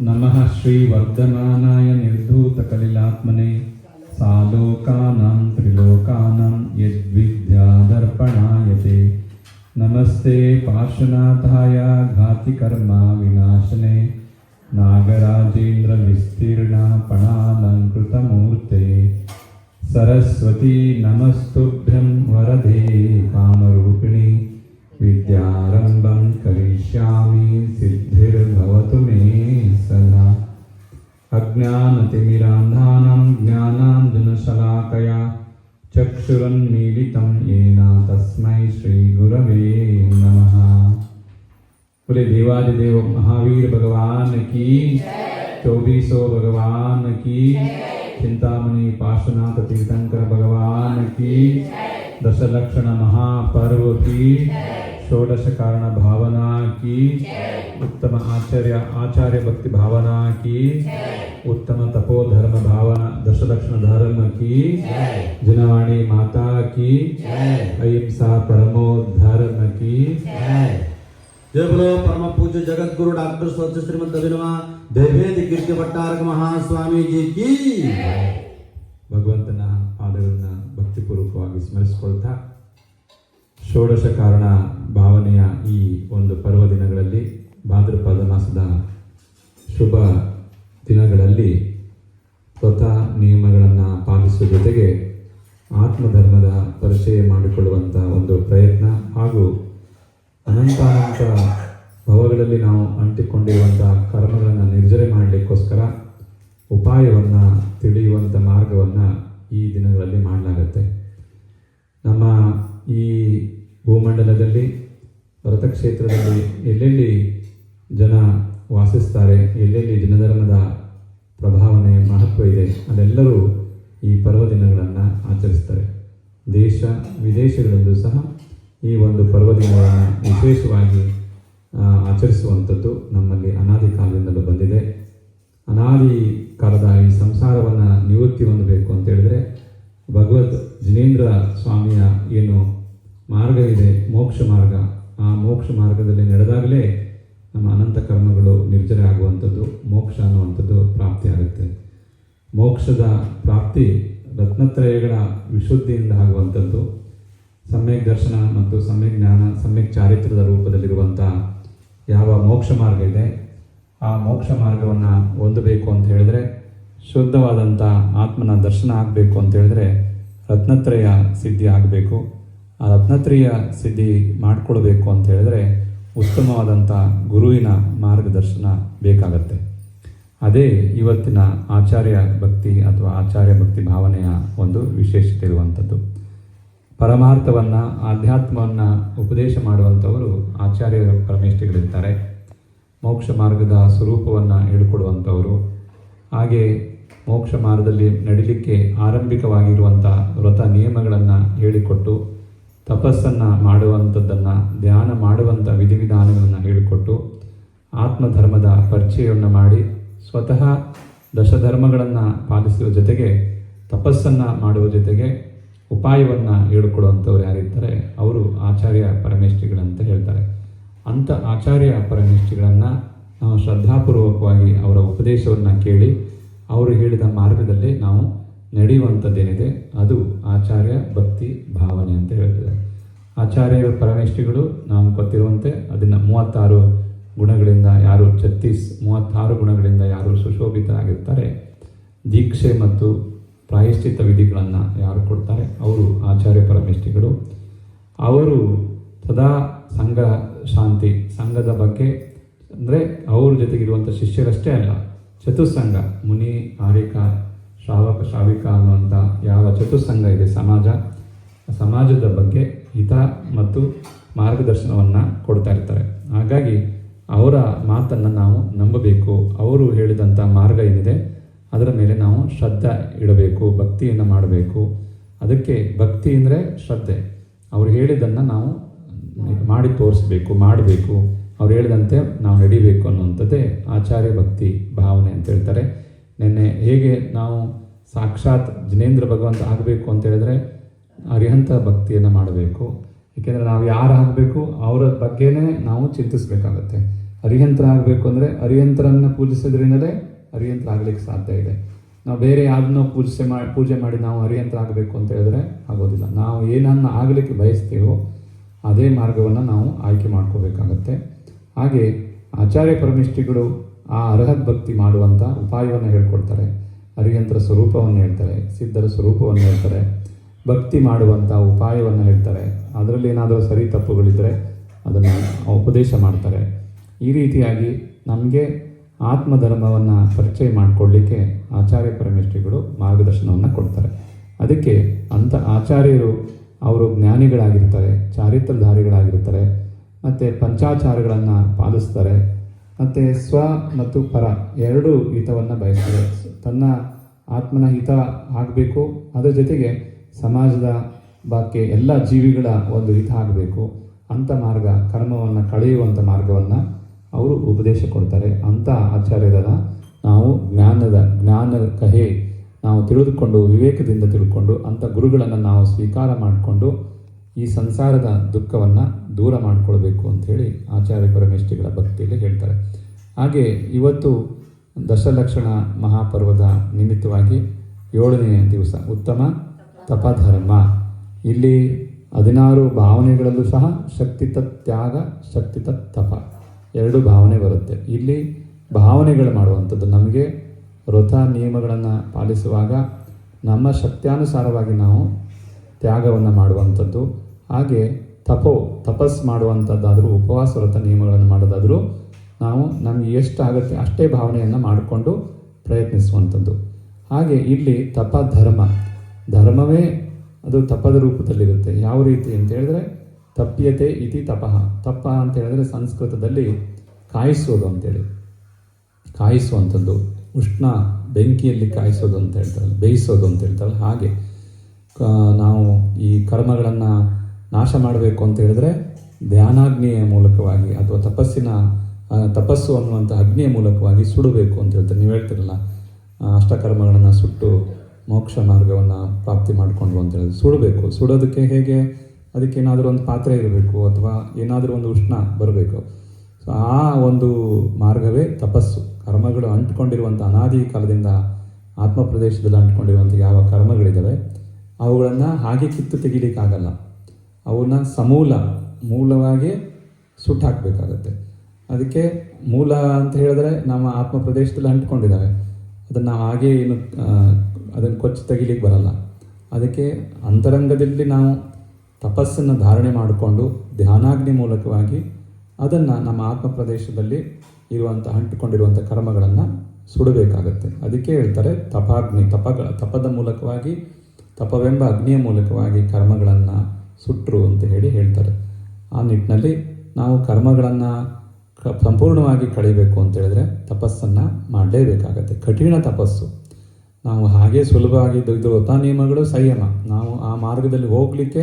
नमः श्रीवर्धमानाय निर्धूतकलिलात्मने सालोकानां त्रिलोकानां यद्विद्यादर्पणाय ते नमस्ते पार्श्वनाथाय घातिकर्मा विनाशने। नागराजेन्द्रविस्तीर्णपणालङ्कृतमूर्ते। सरस्वती नमस्तुभ्यं वरदे कामरूपिणि विद्यारम्भं करिष्यामि सिद्धिर्भवतु मे सदा। अज्ञानतिमिरान्धानां ज्ञानाञ्जनशलाकया चक्षुरुन्मीलितं येन तस्मै श्रीगुरवे नमः। बोले देवादिदेव महावीर भगवान की चौबीसों भगवान की चिंतामणि पार्श्वनाथ तीर्थंकर भगवान की दशलक्षण महापर्व की षोडश कारण भावना की उत्तम आचार्य आचार्य भक्ति भावना की उत्तम तपोधर्म भावना दशलक्षण धर्म की जनवाणी माता की अहिंसा परमो धर्म की जय बोलो परम पूज्य जगत गुरु डॉक्टर स्वच्छ श्रीमंत अभिनवा देवेद कीर्ति भट्टारक महास्वामी जी की ಭಗವಂತನ ಪಾದಗಳನ್ನ ಭಕ್ತಿಪೂರ್ವಕವಾಗಿ ಸ್ಮರಿಸಿಕೊಳ್ತಾ ಷೋಡಶ ಕಾರಣ ಭಾವನೆಯ ಈ ಒಂದು ಪರ್ವ ದಿನಗಳಲ್ಲಿ ಭಾದ್ರಪದ ಮಾಸದ ಶುಭ ದಿನಗಳಲ್ಲಿ ಸ್ವತಃ ನಿಯಮಗಳನ್ನು ಪಾಲಿಸುವ ಜೊತೆಗೆ ಆತ್ಮಧರ್ಮದ ಪರಿಚಯ ಮಾಡಿಕೊಳ್ಳುವಂಥ ಒಂದು ಪ್ರಯತ್ನ ಹಾಗೂ ಅನಂತಾನಂತ ಭವಗಳಲ್ಲಿ ನಾವು ಅಂಟಿಕೊಂಡಿರುವಂಥ ಕರ್ಮಗಳನ್ನು ನಿರ್ಜರೆ ಮಾಡಲಿಕ್ಕೋಸ್ಕರ ಉಪಾಯವನ್ನು ತಿಳಿಯುವಂಥ ಮಾರ್ಗವನ್ನು ಈ ದಿನಗಳಲ್ಲಿ ಮಾಡಲಾಗತ್ತೆ. ನಮ್ಮ ಈ ಭೂಮಂಡಲದಲ್ಲಿ ವ್ರತಕ್ಷೇತ್ರದಲ್ಲಿ ಎಲ್ಲೆಲ್ಲಿ ಜನ ವಾಸಿಸ್ತಾರೆ ಎಲ್ಲೆಲ್ಲಿ ಜನಧರ್ಮದ ಪ್ರಭಾವನೆ ಮಹತ್ವ ಇದೆ ಅಲ್ಲೆಲ್ಲರೂ ಈ ಪರ್ವ ದಿನಗಳನ್ನು ಆಚರಿಸ್ತಾರೆ. ದೇಶ ವಿದೇಶಗಳಲ್ಲೂ ಸಹ ಈ ಒಂದು ಪರ್ವದಿನಗಳನ್ನು ವಿಶೇಷವಾಗಿ ಆ, ಆಚರಿಸುವಂಥದ್ದು ನಮ್ಮಲ್ಲಿ ಅನಾದಿ ಕಾಲದಿಂದಲೂ ಬಂದಿದೆ. ಅನಾದಿ ಕಾಲದ ಈ ಸಂಸಾರವನ್ನು ನಿವೃತ್ತಿ ಹೊಂದಬೇಕು ಅಂತ ಹೇಳಿದ್ರೆ ಭಗವತ್ ಜಿನೇಂದ್ರ ಸ್ವಾಮಿಯ ಏನು ಮಾರ್ಗ ಇದೆ, ಮೋಕ್ಷ ಮಾರ್ಗ. ಆ ಮೋಕ್ಷ ಮಾರ್ಗದಲ್ಲಿ ನಡೆದಾಗಲೇ ನಮ್ಮ ಅನಂತ ಕರ್ಮಗಳು ನಿರ್ಜರ ಆಗುವಂಥದ್ದು, ಮೋಕ್ಷ ಅನ್ನುವಂಥದ್ದು ಪ್ರಾಪ್ತಿಯಾಗುತ್ತೆ ಮೋಕ್ಷದ ಪ್ರಾಪ್ತಿ ರತ್ನತ್ರಯಗಳ ವಿಶುದ್ಧಿಯಿಂದ ಆಗುವಂಥದ್ದು, ಸಮ್ಯಕ್ ದರ್ಶನ ಮತ್ತು ಸಮ್ಯಕ್ ಜ್ಞಾನ, ಸಮ್ಯಕ್ ಚಾರಿತ್ರದ ರೂಪದಲ್ಲಿರುವಂಥ ಯಾವ ಮೋಕ್ಷ ಮಾರ್ಗ ಇದೆ ಆ ಮೋಕ್ಷ ಮಾರ್ಗವನ್ನು ಹೊಂದಬೇಕು ಅಂತ ಹೇಳಿದ್ರೆ ಶುದ್ಧವಾದಂಥ ಆತ್ಮನ ದರ್ಶನ ಆಗಬೇಕು ಅಂತ ಹೇಳಿದ್ರೆ ರತ್ನತ್ರಯ ಸಿದ್ಧಿ ಆಗಬೇಕು. ಆ ರತ್ನತ್ರಯ ಸಿದ್ಧಿ ಮಾಡಿಕೊಳ್ಬೇಕು ಅಂತ ಹೇಳಿದ್ರೆ ಉತ್ತಮವಾದಂಥ ಗುರುವಿನ ಮಾರ್ಗದರ್ಶನ ಬೇಕಾಗತ್ತೆ. ಅದೇ ಇವತ್ತಿನ ಆಚಾರ್ಯ ಭಕ್ತಿ ಅಥವಾ ಆಚಾರ್ಯ ಭಕ್ತಿ ಭಾವನೆಯ ಒಂದು ವಿಶೇಷತೆ ಇರುವಂಥದ್ದು. ಪರಮಾರ್ಥವನ್ನು, ಆಧ್ಯಾತ್ಮವನ್ನು ಉಪದೇಶ ಮಾಡುವಂಥವರು ಆಚಾರ್ಯ ಪರಮೇಷ್ಠಿಗಳಿರ್ತಾರೆ. ಮೋಕ್ಷ ಮಾರ್ಗದ ಸ್ವರೂಪವನ್ನು ಹೇಳಿಕೊಡುವಂಥವರು. ಹಾಗೆ ಮೋಕ್ಷ ಮಾರ್ಗದಲ್ಲಿ ನಡಿಲಿಕ್ಕೆ ಆರಂಭಿಕವಾಗಿರುವಂಥ ವ್ರತ ನಿಯಮಗಳನ್ನು ಹೇಳಿಕೊಟ್ಟು, ತಪಸ್ಸನ್ನು ಮಾಡುವಂಥದ್ದನ್ನು, ಧ್ಯಾನ ಮಾಡುವಂಥ ವಿಧಿವಿಧಾನಗಳನ್ನು ಹೇಳಿಕೊಟ್ಟು, ಆತ್ಮಧರ್ಮದ ಪರಿಚಯವನ್ನು ಮಾಡಿ, ಸ್ವತಃ ದಶಧರ್ಮಗಳನ್ನು ಪಾಲಿಸುವ ಜೊತೆಗೆ, ತಪಸ್ಸನ್ನು ಮಾಡುವ ಜೊತೆಗೆ ಉಪಾಯವನ್ನು ಹೇಳಿಕೊಡುವಂಥವ್ರು ಯಾರಿರ್ತಾರೆ, ಅವರು ಆಚಾರ್ಯ ಪರಮೇಶ್ವರಿಗಳಂತ ಹೇಳ್ತಾರೆ. ಅಂಥ ಆಚಾರ್ಯ ಪರಮೇಷ್ಠಿಗಳನ್ನು ನಾವು ಶ್ರದ್ಧಾಪೂರ್ವಕವಾಗಿ ಅವರ ಉಪದೇಶವನ್ನು ಕೇಳಿ ಅವರು ಹೇಳಿದ ಮಾರ್ಗದಲ್ಲಿ ನಾವು ನಡೆಯುವಂಥದ್ದೇನಿದೆ, ಅದು ಆಚಾರ್ಯ ಭಕ್ತಿ ಭಾವನೆ ಅಂತ ಹೇಳ್ತಿದ್ದಾರೆ. ಆಚಾರ್ಯ ಪರಮೇಷ್ಠಿಗಳು ನಾವು ಗೊತ್ತಿರುವಂತೆ ಅದನ್ನು ಮೂವತ್ತಾರು ಗುಣಗಳಿಂದ ಯಾರು ಛತ್ತೀಸ್, ಮೂವತ್ತಾರು ಗುಣಗಳಿಂದ ಯಾರು ಸುಶೋಭಿತರಾಗಿರ್ತಾರೆ, ದೀಕ್ಷೆ ಮತ್ತು ಪ್ರಾಯಶ್ಚಿತ ವಿಧಿಗಳನ್ನು ಯಾರು ಕೊಡ್ತಾರೆ, ಅವರು ಆಚಾರ್ಯ ಪರಮೇಷ್ಠಿಗಳು. ಅವರು ಸದಾ ಸಂಘ ಶಾಂತಿ ಸಂಘದ ಬಗ್ಗೆ ಅಂದರೆ ಅವ್ರ ಜೊತೆಗಿರುವಂಥ ಶಿಷ್ಯರಷ್ಟೇ ಅಲ್ಲ ಚತುಸ್ಸಂಘ ಮುನಿ ಆರಿಕ ಶ್ರಾವಕ, ಶ್ರಾವಿಕ ಅನ್ನುವಂಥ ಯಾವ ಚತುಸ್ಸಂಘ ಇದೆ ಸಮಾಜ, ಸಮಾಜದ ಬಗ್ಗೆ ಹಿತ ಮತ್ತು ಮಾರ್ಗದರ್ಶನವನ್ನು ಕೊಡ್ತಾ ಇರ್ತಾರೆ. ಹಾಗಾಗಿ ಅವರ ಮಾತನ್ನು ನಾವು ನಂಬಬೇಕು. ಅವರು ಹೇಳಿದಂಥ ಮಾರ್ಗ ಏನಿದೆ, ಅದರ ಮೇಲೆ ನಾವು ಶ್ರದ್ಧೆ ಇಡಬೇಕು, ಭಕ್ತಿಯನ್ನು ಮಾಡಬೇಕು. ಅದಕ್ಕೆ ಭಕ್ತಿ ಅಂದರೆ ಶ್ರದ್ಧೆ. ಅವರು ಹೇಳಿದ್ದನ್ನು ನಾವು ಮಾಡಿ ತೋರಿಸ್ಬೇಕು, ಮಾಡಬೇಕು. ಅವ್ರು ಹೇಳಿದಂತೆ ನಾವು ನಡಿಬೇಕು ಅನ್ನುವಂಥದ್ದೇ ಆಚಾರ್ಯ ಭಕ್ತಿ ಭಾವನೆ ಅಂತ ಹೇಳ್ತಾರೆ. ನಿನ್ನೆ ಹೇಗೆ ನಾವು ಸಾಕ್ಷಾತ್ ಜಿನೇಂದ್ರ ಭಗವಂತ ಆಗಬೇಕು ಅಂತ ಹೇಳಿದ್ರೆ ಅರಿಹಂತ ಭಕ್ತಿಯನ್ನು ಮಾಡಬೇಕು. ಏಕೆಂದರೆ ನಾವು ಯಾರು ಆಗಬೇಕು ಅವರ ಬಗ್ಗೆನೇ ನಾವು ಚಿಂತಿಸಬೇಕಾಗತ್ತೆ. ಅರಿಹಂತರ ಆಗಬೇಕು ಅಂದರೆ ಅರಿಹಂತರನ್ನು ಪೂಜಿಸೋದ್ರಿಂದಲೇ ಅರಿಯಂತ್ರ ಆಗಲಿಕ್ಕೆ ಸಾಧ್ಯ ಇದೆ. ನಾವು ಬೇರೆ ಯಾರನ್ನೋ ಪೂಜೆ ಮಾಡಿ ಪೂಜೆ ಮಾಡಿ ನಾವು ಅರಿಯಂತ್ರ ಆಗಬೇಕು ಅಂತ ಹೇಳಿದ್ರೆ ಆಗೋದಿಲ್ಲ. ನಾವು ಏನನ್ನು ಆಗಲಿಕ್ಕೆ ಬಯಸ್ತೀವೋ ಅದೇ ಮಾರ್ಗವನ್ನು ನಾವು ಆಯ್ಕೆ ಮಾಡ್ಕೋಬೇಕಾಗತ್ತೆ. ಹಾಗೆ ಆಚಾರ್ಯ ಪರಮಿಷ್ಠಿಗಳು ಆ ಅರ್ಹತ್ ಭಕ್ತಿ ಮಾಡುವಂಥ ಉಪಾಯವನ್ನು ಹೇಳ್ಕೊಡ್ತಾರೆ. ಅರಿಯಂತ್ರ ಸ್ವರೂಪವನ್ನು ಹೇಳ್ತಾರೆ, ಸಿದ್ಧರ ಸ್ವರೂಪವನ್ನು ಹೇಳ್ತಾರೆ, ಭಕ್ತಿ ಮಾಡುವಂಥ ಉಪಾಯವನ್ನು ಹೇಳ್ತಾರೆ. ಅದರಲ್ಲಿ ಏನಾದರೂ ಸರಿ ತಪ್ಪುಗಳಿದ್ದರೆ ಅದನ್ನು ಉಪದೇಶ ಮಾಡ್ತಾರೆ. ಈ ರೀತಿಯಾಗಿ ನಮಗೆ ಆತ್ಮಧರ್ಮವನ್ನು ಪರಿಚಯ ಮಾಡಿಕೊಳ್ಳಿಕ್ಕೆ ಆಚಾರ್ಯ ಪರಮೇಶ್ವರಿಗಳು ಮಾರ್ಗದರ್ಶನವನ್ನು ಕೊಡ್ತಾರೆ. ಅದಕ್ಕೆ ಅಂಥ ಆಚಾರ್ಯರು ಅವರು ಜ್ಞಾನಿಗಳಾಗಿರ್ತಾರೆ, ಚಾರಿತ್ರಧಾರಿಗಳಾಗಿರ್ತಾರೆ, ಮತ್ತು ಪಂಚಾಚಾರಗಳನ್ನು ಪಾಲಿಸ್ತಾರೆ, ಮತ್ತು ಸ್ವ ಮತ್ತು ಪರ ಎರಡೂ ಹಿತವನ್ನು ಬಯಸ್ತಾರೆ. ತನ್ನ ಆತ್ಮನ ಹಿತ ಆಗಬೇಕು, ಅದರ ಜೊತೆಗೆ ಸಮಾಜದ ಬಾಕಿ ಎಲ್ಲ ಜೀವಿಗಳ ಒಂದು ಹಿತ ಆಗಬೇಕು. ಅಂಥ ಮಾರ್ಗ, ಕರ್ಮವನ್ನು ಕಳೆಯುವಂಥ ಮಾರ್ಗವನ್ನು ಅವರು ಉಪದೇಶ ಕೊಡ್ತಾರೆ. ಅಂಥ ಆಚಾರ್ಯರನ್ನು ನಾವು ಜ್ಞಾನದ ಜ್ಞಾನ ಕಹೆ ನಾವು ತಿಳಿದುಕೊಂಡು, ವಿವೇಕದಿಂದ ತಿಳ್ಕೊಂಡು ಅಂಥ ಗುರುಗಳನ್ನು ನಾವು ಸ್ವೀಕಾರ ಮಾಡಿಕೊಂಡು ಈ ಸಂಸಾರದ ದುಃಖವನ್ನು ದೂರ ಮಾಡಿಕೊಳ್ಬೇಕು ಅಂಥೇಳಿ ಆಚಾರ್ಯ ಪರಮೇಶ್ವರಿಗಳ ಭಕ್ತಿಯಲ್ಲಿ ಹೇಳ್ತಾರೆ. ಹಾಗೆ ಇವತ್ತು ದಶಲಕ್ಷಣ ಮಹಾಪರ್ವದ ನಿಮಿತ್ತವಾಗಿ ಏಳನೆಯ ದಿವಸ ಉತ್ತಮ ತಪಧರ್ಮ. ಇಲ್ಲಿ ಹದಿನಾರು ಭಾವನೆಗಳಲ್ಲೂ ಸಹ ಶಕ್ತಿ ತ್ಯಾಗ ಶಕ್ತಿ ತಪ ಎರಡು ಭಾವನೆ ಬರುತ್ತೆ. ಇಲ್ಲಿ ಭಾವನೆಗಳು ಮಾಡುವಂಥದ್ದು ನಮಗೆ ವ್ರತ ನಿಯಮಗಳನ್ನು ಪಾಲಿಸುವಾಗ ನಮ್ಮ ಶಕ್ತ್ಯಾನುಸಾರವಾಗಿ ನಾವು ತ್ಯಾಗವನ್ನು ಮಾಡುವಂಥದ್ದು. ಹಾಗೆ ತಪೋ, ತಪಸ್ ಮಾಡುವಂಥದ್ದಾದರೂ, ಉಪವಾಸ ವ್ರತ ನಿಯಮಗಳನ್ನು ಮಾಡೋದಾದರೂ ನಾವು ನಮಗೆ ಎಷ್ಟು ಆಗುತ್ತೆ ಅಷ್ಟೇ ಭಾವನೆಯನ್ನು ಮಾಡಿಕೊಂಡು ಪ್ರಯತ್ನಿಸುವಂಥದ್ದು. ಹಾಗೆ ಇಲ್ಲಿ ತಪ ಧರ್ಮ. ಧರ್ಮವೇ ಅದು ತಪದ ರೂಪದಲ್ಲಿರುತ್ತೆ. ಯಾವ ರೀತಿ ಅಂತ ಹೇಳಿದ್ರೆ ತಪ್ಯತೆ ಇತಿ ತಪಃ. ತಪ ಅಂತ ಹೇಳಿದ್ರೆ ಸಂಸ್ಕೃತದಲ್ಲಿ ಕಾಯಿಸೋದು ಅಂತೇಳಿ. ಕಾಯಿಸುವಂಥದ್ದು. ಉಷ್ಣ ಬೆಂಕಿಯಲ್ಲಿ ಕಾಯಿಸೋದು ಅಂತ ಹೇಳ್ತಾರೆ ಬೇಯಿಸೋದು ಅಂತ ಹೇಳ್ತಾರೆ ಹಾಗೆ. ನಾವು ಈ ಕರ್ಮಗಳನ್ನು ನಾಶ ಮಾಡಬೇಕು ಅಂತ ಹೇಳಿದ್ರೆ ಧ್ಯಾನಾಗ್ನಿಯ ಮೂಲಕವಾಗಿ ಅಥವಾ ತಪಸ್ಸಿನ ತಪಸ್ಸು ಅನ್ನುವಂಥ ಅಗ್ನಿಯ ಮೂಲಕವಾಗಿ ಸುಡಬೇಕು ಅಂತ ಹೇಳ್ತಾರೆ. ನೀವು ಹೇಳ್ತಿರಲ್ಲ ಅಷ್ಟಕರ್ಮಗಳನ್ನು ಸುಟ್ಟು ಮೋಕ್ಷ ಮಾರ್ಗವನ್ನು ಪ್ರಾಪ್ತಿ ಮಾಡಿಕೊಂಡು ಅಂತ ಹೇಳಿದ್ರೆ ಸುಡಬೇಕು. ಸುಡೋದಕ್ಕೆ ಹೇಗೆ? ಅದಕ್ಕೆ ಏನಾದರೂ ಒಂದು ಪಾತ್ರೆ ಇರಬೇಕು ಅಥವಾ ಏನಾದರೂ ಒಂದು ಉಷ್ಣ ಬರಬೇಕು. ಸೊ, ಆ ಒಂದು ಮಾರ್ಗವೇ ತಪಸ್ಸು. ಕರ್ಮಗಳು ಅಂಟ್ಕೊಂಡಿರುವಂಥ ಅನಾದಿ ಕಾಲದಿಂದ ಆತ್ಮ ಪ್ರದೇಶದಲ್ಲಿ ಅಂಟ್ಕೊಂಡಿರುವಂಥ ಯಾವ ಕರ್ಮಗಳಿದ್ದಾವೆ, ಅವುಗಳನ್ನು ಹಾಗೆ ಕಿತ್ತು ತೆಗಿಲಿಕ್ಕಾಗಲ್ಲ. ಅವನ್ನ ಸಮೂಲ, ಮೂಲವಾಗಿ ಸುಟ್ಟು ಹಾಕಬೇಕಾಗತ್ತೆ. ಅದಕ್ಕೆ ಮೂಲ ಅಂತ ಹೇಳಿದ್ರೆ ನಮ್ಮ ಆತ್ಮ ಪ್ರದೇಶದಲ್ಲಿ ಅಂಟ್ಕೊಂಡಿದ್ದಾವೆ ಅದನ್ನು ನಾವು ಹಾಗೆ ಏನು ಅದನ್ನು ಕೊಚ್ಚಿ ತೆಗಿಲಿಕ್ಕೆ ಬರಲ್ಲ. ಅದಕ್ಕೆ ಅಂತರಂಗದಲ್ಲಿ ನಾವು ತಪಸ್ಸನ್ನು ಧಾರಣೆ ಮಾಡಿಕೊಂಡು ಧ್ಯಾನಾಗ್ನಿ ಮೂಲಕವಾಗಿ ಅದನ್ನು ನಮ್ಮ ಆತ್ಮ ಪ್ರದೇಶದಲ್ಲಿ ಇರುವಂಥ ಅಂಟಿಕೊಂಡಿರುವಂಥ ಕರ್ಮಗಳನ್ನು ಸುಡಬೇಕಾಗತ್ತೆ. ಅದಕ್ಕೆ ಹೇಳ್ತಾರೆ ತಪಾಗ್ನಿ ತಪಗಳ ತಪದ ಮೂಲಕವಾಗಿ, ತಪವೆಂಬ ಅಗ್ನಿಯ ಮೂಲಕವಾಗಿ ಕರ್ಮಗಳನ್ನು ಸುಟ್ಟರು ಅಂತ ಹೇಳಿ ಹೇಳ್ತಾರೆ. ಆ ನಿಟ್ಟಿನಲ್ಲಿ ನಾವು ಕರ್ಮಗಳನ್ನು ಸಂಪೂರ್ಣವಾಗಿ ಕಳಿಬೇಕು ಅಂತ ಹೇಳಿದ್ರೆ ತಪಸ್ಸನ್ನು ಮಾಡಲೇಬೇಕಾಗತ್ತೆ. ಕಠಿಣ ತಪಸ್ಸು. ನಾವು ಹಾಗೆ ಸುಲಭವಾಗಿ ಇದು ವ್ರತ ನಿಯಮಗಳು ಸಂಯಮ. ನಾವು ಆ ಮಾರ್ಗದಲ್ಲಿ ಹೋಗಲಿಕ್ಕೆ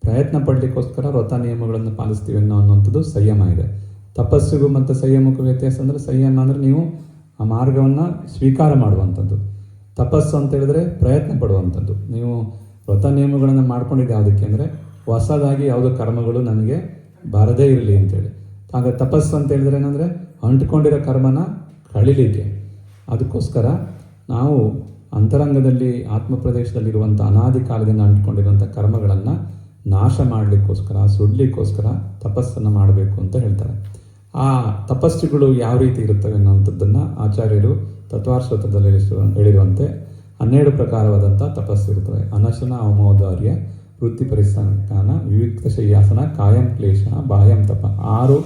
ಪ್ರಯತ್ನ ಪಡಲಿಕ್ಕೋಸ್ಕರ ವ್ರತ ನಿಯಮಗಳನ್ನು ಪಾಲಿಸ್ತೀವಿ ಅನ್ನೋ ಅನ್ನೋಂಥದ್ದು ಸಂಯಮ ಇದೆ. ತಪಸ್ಸಿಗೂ ಮತ್ತು ಸಂಯಮಕ್ಕೂ ವ್ಯತ್ಯಾಸ ಅಂದರೆ ಸಂಯಮ ಅಂದರೆ ನೀವು ಆ ಮಾರ್ಗವನ್ನು ಸ್ವೀಕಾರ ಮಾಡುವಂಥದ್ದು. ತಪಸ್ಸು ಅಂತ ಹೇಳಿದ್ರೆ ಪ್ರಯತ್ನ ಪಡುವಂಥದ್ದು. ನೀವು ವ್ರತ ನಿಯಮಗಳನ್ನು ಮಾಡ್ಕೊಂಡಿದ್ದು ಯಾವುದಕ್ಕೆ ಅಂದರೆ ಹೊಸದಾಗಿ ಯಾವುದೋ ಕರ್ಮಗಳು ನನಗೆ ಬರದೇ ಇರಲಿ ಅಂತೇಳಿ. ಹಾಗೆ ತಪಸ್ಸು ಅಂತ ಹೇಳಿದ್ರೆ ಏನಂದರೆ ಅಂಟ್ಕೊಂಡಿರೋ ಕರ್ಮನ ಕಳಿಲಿಕ್ಕೆ. ಅದಕ್ಕೋಸ್ಕರ ನಾವು ಅಂತರಂಗದಲ್ಲಿ ಆತ್ಮ ಪ್ರದೇಶದಲ್ಲಿರುವಂಥ ಅನಾದಿ ಕಾಲದಿಂದ ಅಂಟ್ಕೊಂಡಿರುವಂಥ ಕರ್ಮಗಳನ್ನು ನಾಶ ಮಾಡಲಿಕ್ಕೋಸ್ಕರ, ಸುಡ್ಲಿಕ್ಕೋಸ್ಕರ ತಪಸ್ಸನ್ನು ಮಾಡಬೇಕು ಅಂತ ಹೇಳ್ತಾರೆ. ಆ ತಪಸ್ಸುಗಳು ಯಾವ ರೀತಿ ಇರುತ್ತವೆ ಅನ್ನುವಂಥದ್ದನ್ನು ಆಚಾರ್ಯರು ತತ್ವಾರ್ಶ್ವತದಲ್ಲಿ ಹೇಳಿರುವಂತೆ ಹನ್ನೆರಡು ಪ್ರಕಾರವಾದಂಥ ತಪಸ್ಸು ಇರುತ್ತವೆ. ಅನಶನ, ಅವಮೋದಾರ್ಯ, ವೃತ್ತಿ ವಿವಿಕ್ತ ಶಯ್ಯಾಸನ ಕಾಯಂ ಕ್ಲೇಶ ಬಾಹ್ಯಂ ತಪ. ಆರು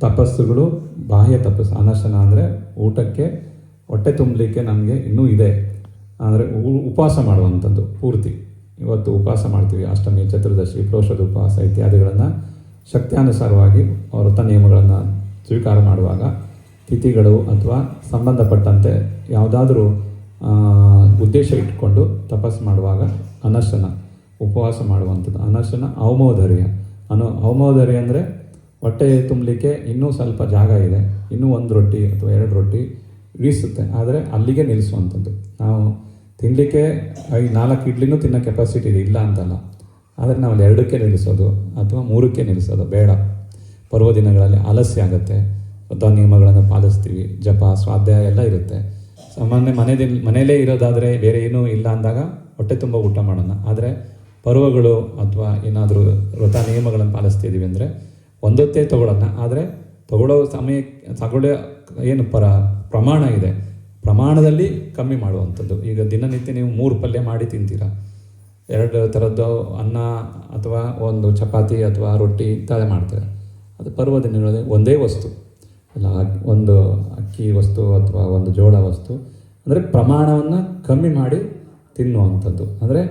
ತಪಸ್ಸುಗಳು ಬಾಹ್ಯ ತಪಸ್ಸು. ಅನಶನ ಅಂದರೆ ಊಟಕ್ಕೆ, ಹೊಟ್ಟೆ ತುಂಬಲಿಕ್ಕೆ ನಮಗೆ ಇನ್ನೂ ಇದೆ. ಅಂದರೆ ಉಪವಾಸ ಮಾಡುವಂಥದ್ದು, ಪೂರ್ತಿ. ಇವತ್ತು ಉಪವಾಸ ಮಾಡ್ತೀವಿ. ಅಷ್ಟಮಿ, ಚತುರ್ದಶಿ ಪ್ರೋಷದ ಉಪವಾಸ ಇತ್ಯಾದಿಗಳನ್ನು ಶಕ್ತ್ಯಾನುಸಾರವಾಗಿ ವ್ರತ ನಿಯಮಗಳನ್ನು ಸ್ವೀಕಾರ ಮಾಡುವಾಗ ತಿಥಿಗಳು ಅಥವಾ ಸಂಬಂಧಪಟ್ಟಂತೆ ಯಾವುದಾದ್ರೂ ಉದ್ದೇಶ ಇಟ್ಟುಕೊಂಡು ತಪಸ್ಸು ಮಾಡುವಾಗ ಅನಶನ ಉಪವಾಸ ಮಾಡುವಂಥದ್ದು. ಅನಶನ ಅವಮೋದರ್ಯ. ಅನು ಅವಮೋದರ್ಯ ಅಂದರೆ ಹೊಟ್ಟೆ ತುಂಬಲಿಕ್ಕೆ ಇನ್ನೂ ಸ್ವಲ್ಪ ಜಾಗ ಇದೆ. ಇನ್ನೂ ಒಂದು ರೊಟ್ಟಿ ಅಥವಾ ಎರಡು ರೊಟ್ಟಿ ಇಳಿಸುತ್ತೆ ಆದರೆ ಅಲ್ಲಿಗೆ ನಿಲ್ಲಿಸುವಂಥದ್ದು. ನಾವು ತಿನ್ನಲಿಕ್ಕೆ ಐದು ನಾಲ್ಕು ಇಡ್ಲಿನೂ ತಿನ್ನೋ ಕೆಪಾಸಿಟಿ ಇದೆ. ಇಲ್ಲ ಅಂತಲ್ಲ. ಆದರೆ ನಾವು ಎರಡಕ್ಕೆ ನಿಲ್ಲಿಸೋದು ಅಥವಾ ಮೂರಕ್ಕೆ ನಿಲ್ಲಿಸೋದು ಬೇಡ. ಪರ್ವ ದಿನಗಳಲ್ಲಿ ಆಲಸ್ಯ ಆಗುತ್ತೆ. ವ್ರತ ನಿಯಮಗಳನ್ನು ಪಾಲಿಸ್ತೀವಿ. ಜಪ, ಸ್ವಾಧ್ಯಾಯ ಎಲ್ಲ ಇರುತ್ತೆ. ಸಾಮಾನ್ಯ ಮನೆಯಲ್ಲಿ ಮನೆಯಲ್ಲೇ ಇರೋದಾದರೆ ಬೇರೆ ಏನೂ ಇಲ್ಲ ಅಂದಾಗ ಹೊಟ್ಟೆ ತುಂಬ ಊಟ ಮಾಡೋಣ. ಆದರೆ ಪರ್ವಗಳು ಅಥವಾ ಏನಾದರೂ ವ್ರತ ನಿಯಮಗಳನ್ನು ಪಾಲಿಸ್ತಿದ್ದೀವಿ ಅಂದರೆ ಒಂದೊತ್ತೇ ತಗೊಳ್ಳೋಣ. ಆದರೆ ತಗೊಳ್ಳೋ ಸಮಯ, ತಗೊಳ್ಳೋ ಏನು ಪರ, ಪ್ರಮಾಣ ಇದೆ. ಪ್ರಮಾಣದಲ್ಲಿ ಕಮ್ಮಿ ಮಾಡುವಂಥದ್ದು. ಈಗ ದಿನನಿತ್ಯ ನೀವು ಮೂರು ಪಲ್ಯ ಮಾಡಿ ತಿಂತೀರಾ? ಎರಡು ಥರದ್ದು ಅನ್ನ ಅಥವಾ ಒಂದು ಚಪಾತಿ ಅಥವಾ ರೊಟ್ಟಿ ಇಂಥದ್ದೇ ಮಾಡ್ತಾರೆ ಅದು ಪರ್ವದಿನಗಳಲ್ಲಿ ಒಂದೇ ವಸ್ತು. ಅಲ್ಲ, ಒಂದು ಅಕ್ಕಿ ವಸ್ತು ಅಥವಾ ಒಂದು ಜೋಳ ವಸ್ತು. ಅಂದರೆ ಪ್ರಮಾಣವನ್ನು ಕಮ್ಮಿ ಮಾಡಿ ತಿನ್ನುವಂಥದ್ದು. ಅಂದರೆ